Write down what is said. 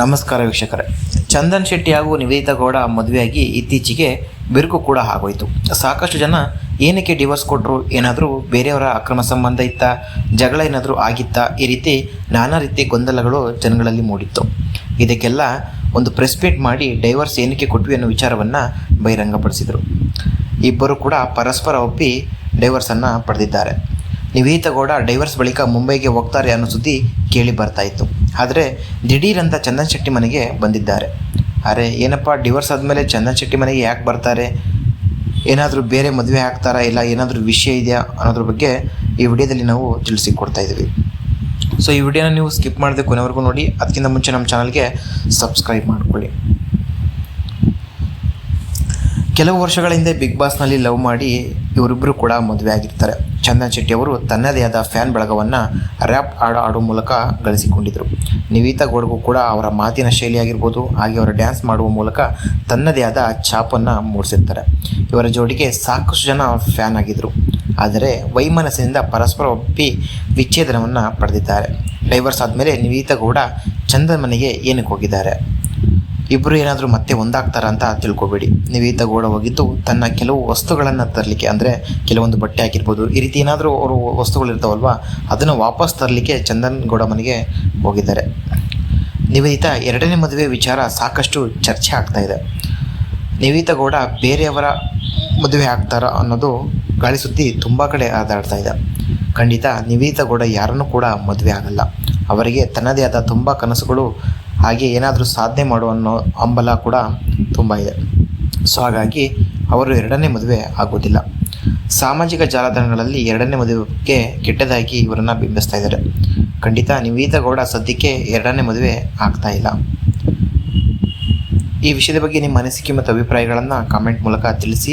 ನಮಸ್ಕಾರ ವೀಕ್ಷಕರೇ. ಚಂದನ್ ಶೆಟ್ಟಿ ಹಾಗೂ ನಿವೇದಿತಾ ಗೌಡ ಮದುವೆಯಾಗಿ ಇತ್ತೀಚೆಗೆ ಬಿರುಕು ಕೂಡ ಆಗೋಯ್ತು ಸಾಕಷ್ಟು ಜನ ಏನಕ್ಕೆ ಡಿವೋರ್ಸ್ ಕೊಟ್ಟರು ಏನಾದರೂ ಬೇರೆಯವರ ಅಕ್ರಮ ಸಂಬಂಧ ಇತ್ತಾ, ಜಗಳ ಏನಾದರೂ ಆಗಿತ್ತಾ, ಈ ರೀತಿ ನಾನಾ ರೀತಿ ಗೊಂದಲಗಳು ಜನಗಳಲ್ಲಿ ಮೂಡಿತ್ತು. ಇದಕ್ಕೆಲ್ಲ ಒಂದು ಪ್ರೆಸ್ ಮೀಟ್ ಮಾಡಿ ಡೈವರ್ಸ್ ಏನಕ್ಕೆ ಕೊಟ್ವಿ ಅನ್ನೋ ವಿಚಾರವನ್ನು ಬಹಿರಂಗಪಡಿಸಿದರು. ಇಬ್ಬರು ಕೂಡ ಪರಸ್ಪರ ಒಪ್ಪಿ ಡೈವರ್ಸನ್ನು ಪಡೆದಿದ್ದಾರೆ. ನಿವೇದಿತಾ ಗೌಡ ಡೈವರ್ಸ್ ಬಳಿಕ ಮುಂಬೈಗೆ ಹೋಗ್ತಾರೆ ಅನ್ನೋ ಸುದ್ದಿ ಕೇಳಿ ಬರ್ತಾ ಇತ್ತು. ಆದರೆ ದಿಢೀರಂತ ಚಂದನ್ ಶೆಟ್ಟಿ ಮನೆಗೆ ಬಂದಿದ್ದಾರೆ. ಅರೆ, ಏನಪ್ಪ ಡಿವರ್ಸ್ ಆದಮೇಲೆ ಚಂದನ್ ಶೆಟ್ಟಿ ಮನೆಗೆ ಯಾಕೆ ಬರ್ತಾರೆ? ಏನಾದರೂ ಬೇರೆ ಮದುವೆ ಆಗ್ತಾರಾ ಇಲ್ಲ ಏನಾದರೂ ವಿಷಯ ಇದೆಯಾ ಅನ್ನೋದ್ರ ಬಗ್ಗೆ ಈ ವಿಡಿಯೋದಲ್ಲಿ ನಾವು ತಿಳಿಸಿಕೊಡ್ತಾ ಇದ್ದೀವಿ. ಸೊ ಈ ವಿಡಿಯೋನ ನೀವು ಸ್ಕಿಪ್ ಮಾಡದೆ ಕೊನೆವರೆಗೂ ನೋಡಿ, ಅದಕ್ಕಿಂತ ಮುಂಚೆ ನಮ್ಮ ಚಾನಲ್ಗೆ ಸಬ್ಸ್ಕ್ರೈಬ್ ಮಾಡಿಕೊಳ್ಳಿ. ಕೆಲವು ವರ್ಷಗಳ ಹಿಂದೆ ಬಿಗ್ ಬಾಸ್ನಲ್ಲಿ ಲವ್ ಮಾಡಿ ಇವರಿಬ್ಬರು ಕೂಡ ಮದುವೆ ಆಗಿರ್ತಾರೆ ಚಂದನ್ ಶೆಟ್ಟಿ ಅವರು ತನ್ನದೇ ಆದ ಫ್ಯಾನ್ ಬಳಗವನ್ನು ರ್ಯಾಪ್ ಹಾಡು ಆಡೋ ಮೂಲಕ ಗಳಿಸಿಕೊಂಡಿದ್ದರು ನಿವಿತಾ ಗೌಡಗೂ ಕೂಡ ಅವರ ಮಾತಿನ ಶೈಲಿ ಆಗಿರ್ಬೋದು ಹಾಗೆ ಅವರ ಡ್ಯಾನ್ಸ್ ಮಾಡುವ ಮೂಲಕ ತನ್ನದೇ ಆದ ಛಾಪನ್ನು ಮೂಡಿಸಿರ್ತಾರೆ. ಇವರ ಜೋಡಿಗೆ ಸಾಕಷ್ಟು ಜನ ಫ್ಯಾನ್ ಆಗಿದ್ದರು ಆದರೆ ವೈಮನಸ್ಸಿನಿಂದ ಪರಸ್ಪರ ಒಪ್ಪಿ ವಿಚ್ಛೇದನವನ್ನು ಪಡೆದಿದ್ದಾರೆ. ಡೈವರ್ಸ್ ಆದಮೇಲೆ ನಿವಿತಾ ಗೌಡ ಚಂದನ್ ಮನೆಗೆ ಏನಕ್ಕೆ ಹೋಗಿದ್ದಾರೆ? ಇಬ್ಬರು ಏನಾದರೂ ಮತ್ತೆ ಒಂದಾಗ್ತಾರ ಅಂತ ತಿಳ್ಕೊಬೇಡಿ. ನಿವೇದ ಗೌಡ ಹೋಗಿದ್ದು ತನ್ನ ಕೆಲವು ವಸ್ತುಗಳನ್ನು ತರಲಿಕ್ಕೆ, ಅಂದರೆ ಕೆಲವೊಂದು ಬಟ್ಟೆ ಆಗಿರ್ಬೋದು ಈ ರೀತಿ ಏನಾದರೂ ಅವರು ವಸ್ತುಗಳಿರ್ತಾವಲ್ವ, ಅದನ್ನು ವಾಪಸ್ ತರಲಿಕ್ಕೆ ಚಂದನ್ ಗೌಡ ಮನೆಗೆ ಹೋಗಿದ್ದಾರೆ. ನಿವೇದಿತಾ ಎರಡನೇ ಮದುವೆ ವಿಚಾರ ಸಾಕಷ್ಟು ಚರ್ಚೆ ಆಗ್ತಾ ಇದೆ. ನಿವೇದ ಗೌಡ ಬೇರೆಯವರ ಮದುವೆ ಆಗ್ತಾರ ಅನ್ನೋದು ಗಾಳಿ ಸುದ್ದಿ ತುಂಬ ಕಡೆ ಆದಾಡ್ತಾ ಇದೆ. ಖಂಡಿತ ನಿವೇದಿತಾ ಗೌಡ ಯಾರನ್ನೂ ಕೂಡ ಮದುವೆ ಆಗಲ್ಲ. ಅವರಿಗೆ ತನ್ನದೇ ಆದ ತುಂಬ ಕನಸುಗಳು ಹಾಗೆ ಏನಾದರೂ ಸಾಧನೆ ಮಾಡುವ ಅನ್ನೋ ಹಂಬಲ ಕೂಡ ತುಂಬ ಇದೆ. ಸೊ ಹಾಗಾಗಿ ಅವರು ಎರಡನೇ ಮದುವೆ ಆಗೋದಿಲ್ಲ ಸಾಮಾಜಿಕ ಜಾಲತಾಣಗಳಲ್ಲಿ ಎರಡನೇ ಮದುವೆಗೆ ಕೆಟ್ಟದಾಗಿ ಇವರನ್ನು ಬಿಂಬಿಸ್ತಾ ಇದ್ದಾರೆ. ಖಂಡಿತ ನಿವೇದಗೌಡ ಗೌಡ ಸದ್ಯಕ್ಕೆ ಎರಡನೇ ಮದುವೆ ಆಗ್ತಾ ಇಲ್ಲ. ಈ ವಿಷಯದ ಬಗ್ಗೆ ನಿಮ್ಮ ಅನಿಸಿಕೆ ಮತ್ತು ಅಭಿಪ್ರಾಯಗಳನ್ನು ಕಾಮೆಂಟ್ ಮೂಲಕ ತಿಳಿಸಿ.